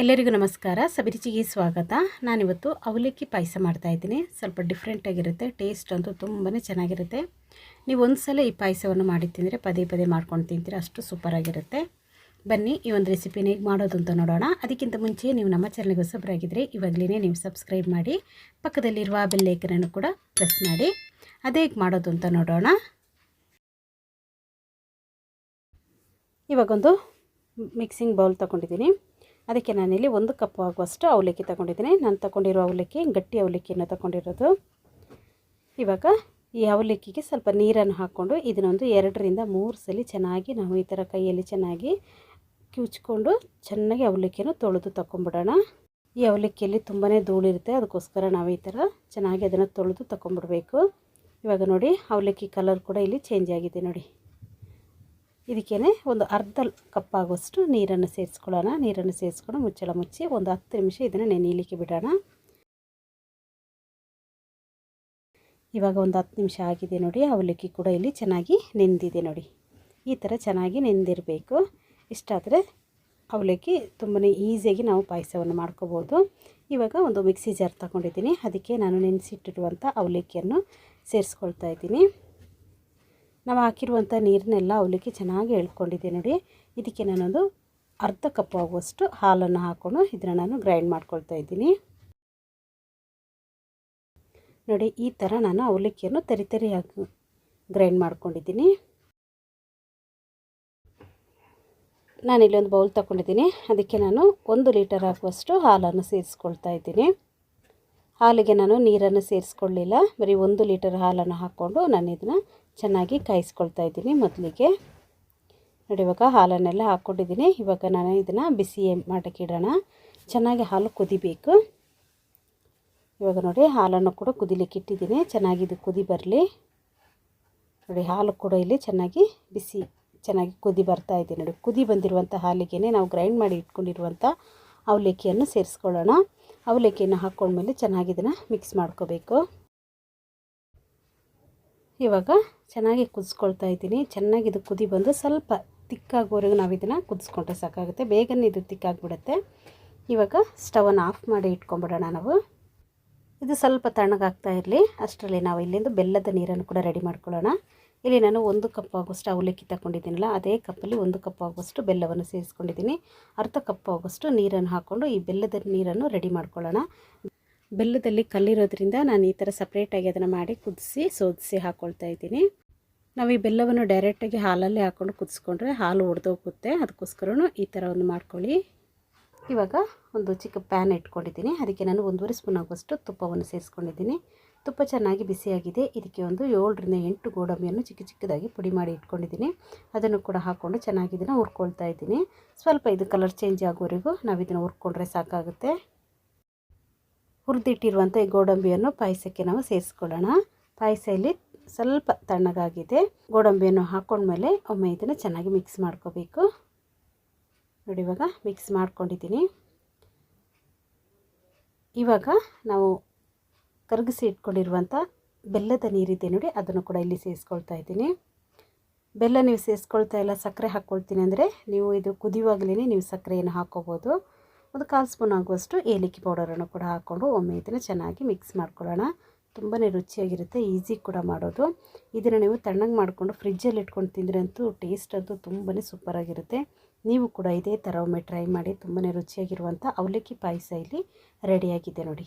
ಎಲ್ಲರಿಗೂ ನಮಸ್ಕಾರ. ಸಬಿರುಚಿಗೆ ಸ್ವಾಗತ. ನಾನಿವತ್ತು ಅವಲಕ್ಕಿ ಪಾಯಸ ಮಾಡ್ತಾಯಿದ್ದೀನಿ ಸ್ವಲ್ಪ ಡಿಫ್ರೆಂಟಾಗಿರುತ್ತೆ ಟೇಸ್ಟ್ ಅಂತೂ ತುಂಬಾ ಚೆನ್ನಾಗಿರುತ್ತೆ. ನೀವು ಒಂದು ಸಲ ಈ ಪಾಯಸವನ್ನು ಮಾಡಿ ತಿಂದರೆ ಪದೇ ಪದೇ ಮಾಡ್ಕೊಂಡು ತಿಂತೀರ, ಅಷ್ಟು ಸೂಪರಾಗಿರುತ್ತೆ ಬನ್ನಿ, ಈ ಒಂದು ರೆಸಿಪಿನ ಹೇಗೆ ಮಾಡೋದು ಅಂತ ನೋಡೋಣ. ಅದಕ್ಕಿಂತ ಮುಂಚೆ ನೀವು ನಮ್ಮ ಚಾನಲ್ಗೆ ಹೊಸಬರಾಗಿದ್ದರೆ ಇವಾಗಲೇ ನೀವು ಸಬ್ಸ್ಕ್ರೈಬ್ ಮಾಡಿ, ಪಕ್ಕದಲ್ಲಿರುವ ಬೆಲ್ಲೈಕನನ್ನು ಕೂಡ ಪ್ರೆಸ್ ಮಾಡಿ. ಅದೇ ಹೇಗೆ ಮಾಡೋದು ಅಂತ ನೋಡೋಣ. ಇವಾಗೊಂದು ಮಿಕ್ಸಿಂಗ್ ಬೌಲ್ ತೊಗೊಂಡಿದ್ದೀನಿ. ಅದಕ್ಕೆ ನಾನಿಲ್ಲಿ ಒಂದು ಕಪ್ ಆಗುವಷ್ಟು ಅವಲಕ್ಕಿ ತಗೊಂಡಿದ್ದೀನಿ. ನಾನು ತಗೊಂಡಿರೋ ಅವಲಕ್ಕಿ ಗಟ್ಟಿ ಅವಲಕ್ಕಿಯನ್ನು ತಗೊಂಡಿರೋದು. ಇವಾಗ ಈ ಅವಲಕ್ಕಿಗೆ ಸ್ವಲ್ಪ ನೀರನ್ನು ಹಾಕ್ಕೊಂಡು ಇದನ್ನೊಂದು ಎರಡರಿಂದ ಮೂರು ಸಲ ಚೆನ್ನಾಗಿ ನಾವು ಈ ಥರ ಕೈಯಲ್ಲಿ ಚೆನ್ನಾಗಿ ಕಿವುಚ್ಕೊಂಡು ಚೆನ್ನಾಗಿ ಅವಲಕ್ಕಿಯನ್ನು ತೊಳೆದು ತಗೊಂಬಿಡೋಣ ಈ ಅವಲಕ್ಕಿಯಲ್ಲಿ ತುಂಬಾ ಧೂಳಿರುತ್ತೆ. ಅದಕ್ಕೋಸ್ಕರ ನಾವು ಈ ಥರ ಚೆನ್ನಾಗಿ ಅದನ್ನು ತೊಳೆದು ತಗೊಂಬಿಡ್ಬೇಕು ಇವಾಗ ನೋಡಿ, ಅವಲಕ್ಕಿ ಕಲರ್ ಕೂಡ ಇಲ್ಲಿ ಚೇಂಜ್ ಆಗಿದೆ ನೋಡಿ. ಇದಕ್ಕೇ ಒಂದು ಅರ್ಧ ಕಪ್ ಆಗುವಷ್ಟು ನೀರನ್ನು ಸೇರಿಸ್ಕೊಳ್ಳೋಣ. ನೀರನ್ನು ಸೇರಿಸ್ಕೊಂಡು ಮುಚ್ಚಳ ಮುಚ್ಚಿ ಒಂದು ಹತ್ತು ನಿಮಿಷ ಇದನ್ನು ನೆನೀಲಿಕ್ಕೆ ಬಿಡೋಣ. ಇವಾಗ ಒಂದು ಹತ್ತು ನಿಮಿಷ ಆಗಿದೆ ನೋಡಿ. ಅವಲಕ್ಕಿ ಕೂಡ ಇಲ್ಲಿ ಚೆನ್ನಾಗಿ ನೆಂದಿದೆ ನೋಡಿ. ಈ ಥರ ಚೆನ್ನಾಗಿ ನೆಂದಿರಬೇಕು. ಇಷ್ಟಾದರೆ ಅವಲಕ್ಕಿ ತುಂಬಾ ಈಸಿಯಾಗಿ ನಾವು ಪಾಯಸವನ್ನು ಮಾಡ್ಕೋಬೋದು. ಇವಾಗ ಒಂದು ಮಿಕ್ಸಿ ಜಾರ್ ತಗೊಂಡಿದ್ದೀನಿ. ಅದಕ್ಕೆ ನಾನು ನೆನೆಸಿಟ್ಟಿರುವಂಥ ಅವಲಕ್ಕಿಯನ್ನು ಸೇರಿಸ್ಕೊಳ್ತಾ ಇದ್ದೀನಿ. ನಾವು ಹಾಕಿರುವಂಥ ನೀರನ್ನೆಲ್ಲ ಅವಲಿಕ್ಕೆ ಚೆನ್ನಾಗಿ ಎಳ್ಕೊಂಡಿದ್ದೆ ನೋಡಿ. ಇದಕ್ಕೆ ನಾನೊಂದು ಅರ್ಧ ಕಪ್ ಆಗುವಷ್ಟು ಹಾಲನ್ನು ಹಾಕ್ಕೊಂಡು ಇದನ್ನು ನಾನು ಗ್ರೈಂಡ್ ಮಾಡ್ಕೊಳ್ತಾ ಇದ್ದೀನಿ. ನೋಡಿ, ಈ ಥರ ನಾನು ಅವಲಕ್ಕಿಯನ್ನು ತರಿ ಹಾಕಿ ಗ್ರೈಂಡ್ ಮಾಡ್ಕೊಂಡಿದ್ದೀನಿ. ನಾನಿಲ್ಲಿ ಒಂದು ಬೌಲ್ ತಗೊಂಡಿದ್ದೀನಿ ಅದಕ್ಕೆ ನಾನು ಒಂದು ಲೀಟರ್ ಆಗುವಷ್ಟು ಹಾಲನ್ನು ಸೇರಿಸ್ಕೊಳ್ತಾ ಇದ್ದೀನಿ. ಹಾಲಿಗೆ ನಾನು ನೀರನ್ನು ಸೇರಿಸ್ಕೊಳ್ಳಿಲ್ಲ. ಬರೀ ಒಂದು ಲೀಟರ್ ಹಾಲನ್ನು ಹಾಕ್ಕೊಂಡು ನಾನು ಇದನ್ನು ಚೆನ್ನಾಗಿ ಕಾಯಿಸ್ಕೊಳ್ತಾ ಇದ್ದೀನಿ ಮೊದಲಿಗೆ. ನೋಡಿ, ಇವಾಗ ಹಾಲನ್ನೆಲ್ಲ ಹಾಕ್ಕೊಂಡಿದ್ದೀನಿ. ಇವಾಗ ನಾನು ಇದನ್ನು ಬಿಸಿ ಮಾಡೋಕ್ಕೆ ಚೆನ್ನಾಗಿ ಹಾಲು ಕುದಿಬೇಕು. ಇವಾಗ ನೋಡಿ, ಹಾಲನ್ನು ಕೂಡ ಕುದಿಲಿಕ್ಕೆ ಇಟ್ಟಿದ್ದೀನಿ. ಚೆನ್ನಾಗಿ ಇದು ಕುದಿ ಬರಲಿ. ನೋಡಿ, ಹಾಲು ಕೂಡ ಇಲ್ಲಿ ಚೆನ್ನಾಗಿ ಬಿಸಿ, ಚೆನ್ನಾಗಿ ಕುದಿ ಬರ್ತಾ ಇದೆ. ನೋಡಿ, ಕುದಿ ಬಂದಿರುವಂಥ ಹಾಲಿಗೆ ನಾವು ಗ್ರೈಂಡ್ ಮಾಡಿ ಇಟ್ಕೊಂಡಿರುವಂಥ ಅವಲಕ್ಕಿಯನ್ನು ಸೇರಿಸ್ಕೊಳ್ಳೋಣ. ಅವಲಕ್ಕಿಯನ್ನು ಹಾಕ್ಕೊಂಡ್ಮೇಲೆ ಚೆನ್ನಾಗಿ ಇದನ್ನು ಮಿಕ್ಸ್ ಮಾಡ್ಕೋಬೇಕು. ಇವಾಗ ಚೆನ್ನಾಗಿ ಕುದಿಸ್ಕೊಳ್ತಾ ಇದ್ದೀನಿ. ಚೆನ್ನಾಗಿ ಇದು ಕುದಿ ಬಂದು ಸ್ವಲ್ಪ ತಿಕ್ಕಾಗೋವರೆಗೂ ನಾವು ಇದನ್ನು ಕುದಿಸ್ಕೊಂಡ್ರೆ ಸಾಕಾಗುತ್ತೆ. ಬೇಗನೆ ಇದು ತಿಕ್ಕಾಗ್ಬಿಡುತ್ತೆ. ಇವಾಗ ಸ್ಟವನ್ನು ಆಫ್ ಮಾಡಿ ಇಟ್ಕೊಂಬಿಡೋಣ ನಾವು. ಇದು ಸ್ವಲ್ಪ ತಣ್ಣಗಾಗ್ತಾ ಇರಲಿ. ಅಷ್ಟರಲ್ಲಿ ನಾವು ಇಲ್ಲಿಂದ ಬೆಲ್ಲದ ನೀರನ್ನು ಕೂಡ ರೆಡಿ ಮಾಡ್ಕೊಳ್ಳೋಣ. ಇಲ್ಲಿ ನಾನು ಒಂದು ಕಪ್ ಆಗುವಷ್ಟು ಅವಲಕ್ಕಿ ತಗೊಂಡಿದ್ದೀನಲ್ಲ, ಅದೇ ಕಪ್ಪಲ್ಲಿ ಒಂದು ಕಪ್ ಆಗುವಷ್ಟು ಬೆಲ್ಲವನ್ನು ಸೇರಿಸ್ಕೊಂಡಿದ್ದೀನಿ. ಅರ್ಧ ಕಪ್ ಆಗುವಷ್ಟು ನೀರನ್ನು ಹಾಕ್ಕೊಂಡು ಈ ಬೆಲ್ಲದ ನೀರನ್ನು ರೆಡಿ ಮಾಡ್ಕೊಳ್ಳೋಣ. ಬೆಲ್ಲದಲ್ಲಿ ಕಲ್ಲಿರೋದ್ರಿಂದ ನಾನು ಈ ಥರ ಸಪ್ರೇಟಾಗಿ ಅದನ್ನು ಮಾಡಿ ಕುದಿಸಿ ಸೋದಿಸಿ ಹಾಕ್ಕೊಳ್ತಾ ಇದ್ದೀನಿ. ನಾವು ಈ ಬೆಲ್ಲವನ್ನು ಡೈರೆಕ್ಟಾಗಿ ಹಾಲಲ್ಲಿ ಹಾಕ್ಕೊಂಡು ಕುದಿಸ್ಕೊಂಡ್ರೆ ಹಾಲು ಒಡೆದೋಗುತ್ತೆ. ಅದಕ್ಕೋಸ್ಕರ ಈ ಥರ ಒಂದು ಮಾಡ್ಕೊಳ್ಳಿ. ಇವಾಗ ಒಂದು ಚಿಕ್ಕ ಪ್ಯಾನ್ ಇಟ್ಕೊಂಡಿದ್ದೀನಿ. ಅದಕ್ಕೆ ನಾನು ಒಂದೂವರೆ ಸ್ಪೂನ್ ಆಗುವಷ್ಟು ತುಪ್ಪವನ್ನು ಸೇರಿಸ್ಕೊಂಡಿದ್ದೀನಿ. ತುಪ್ಪ ಚೆನ್ನಾಗಿ ಬಿಸಿಯಾಗಿದೆ. ಇದಕ್ಕೆ ಒಂದು ಏಳರಿಂದ ಎಂಟು ಗೋಡಂಬಿಯನ್ನು ಚಿಕ್ಕ ಚಿಕ್ಕದಾಗಿ ಪುಡಿ ಮಾಡಿ ಇಟ್ಕೊಂಡಿದ್ದೀನಿ. ಅದನ್ನು ಕೂಡ ಹಾಕ್ಕೊಂಡು ಚೆನ್ನಾಗಿ ಇದನ್ನು ಹುರ್ಕೊಳ್ತಾ ಇದ್ದೀನಿ. ಸ್ವಲ್ಪ ಇದು ಕಲರ್ ಚೇಂಜ್ ಆಗೋವರೆಗೂ ನಾವು ಇದನ್ನು ಹುರ್ಕೊಂಡ್ರೆ ಸಾಕಾಗುತ್ತೆ. ಹುರಿದಿಟ್ಟಿರುವಂಥ ಈ ಗೋಡಂಬಿಯನ್ನು ಪಾಯಸಕ್ಕೆ ನಾವು ಸೇರಿಸ್ಕೊಳ್ಳೋಣ. ಪಾಯಸ ಇಲ್ಲಿ ಸ್ವಲ್ಪ ತಣ್ಣಗಾಗಿದೆ. ಗೋಡಂಬಿಯನ್ನು ಹಾಕ್ಕೊಂಡ್ಮೇಲೆ ಒಮ್ಮೆ ಇದನ್ನು ಚೆನ್ನಾಗಿ ಮಿಕ್ಸ್ ಮಾಡ್ಕೋಬೇಕು. ನೋಡಿ ಇವಾಗ ಮಿಕ್ಸ್ ಮಾಡ್ಕೊಂಡಿದ್ದೀನಿ. ಇವಾಗ ನಾವು ಕರಗಿಸಿ ಇಟ್ಕೊಂಡಿರುವಂಥ ಬೆಲ್ಲದ ನೀರಿದೆ ನೋಡಿ, ಅದನ್ನು ಕೂಡ ಇಲ್ಲಿ ಸೇರಿಸ್ಕೊಳ್ತಾ ಇದ್ದೀನಿ. ಬೆಲ್ಲ ನೀವು ಸೇರಿಸ್ಕೊಳ್ತಾ ಇಲ್ಲ, ಸಕ್ಕರೆ ಹಾಕ್ಕೊಳ್ತೀನಿ ಅಂದರೆ ನೀವು ಇದು ಕುದಿಯುವಾಗಲೇ ನೀವು ಸಕ್ಕರೆಯನ್ನು ಹಾಕ್ಕೋಬೋದು. ಒಂದು ಕಾಲು ಸ್ಪೂನ್ ಆಗುವಷ್ಟು ಏಲಕ್ಕಿ ಪೌಡರನ್ನು ಕೂಡ ಹಾಕ್ಕೊಂಡು ಒಮ್ಮೆ ಇದನ್ನು ಚೆನ್ನಾಗಿ ಮಿಕ್ಸ್ ಮಾಡ್ಕೊಳ್ಳೋಣ. ತುಂಬಾ ರುಚಿಯಾಗಿರುತ್ತೆ, ಈಸಿ ಕೂಡ ಮಾಡೋದು. ಇದನ್ನು ನೀವು ತಣ್ಣಗೆ ಮಾಡಿಕೊಂಡು ಫ್ರಿಜ್ಜಲ್ಲಿ ಇಟ್ಕೊಂಡು ತಿಂದರೆ ಅಂತೂ ಟೇಸ್ಟ್ ಅಂತೂ ತುಂಬಾ ಸೂಪರಾಗಿರುತ್ತೆ. ನೀವು ಕೂಡ ಇದೇ ಥರ ಒಮ್ಮೆ ಟ್ರೈ ಮಾಡಿ ತುಂಬಾ ರುಚಿಯಾಗಿರುವಂಥ ಅವಲಕ್ಕಿ ಪಾಯಸ ಇಲ್ಲಿ ರೆಡಿಯಾಗಿದೆ ನೋಡಿ.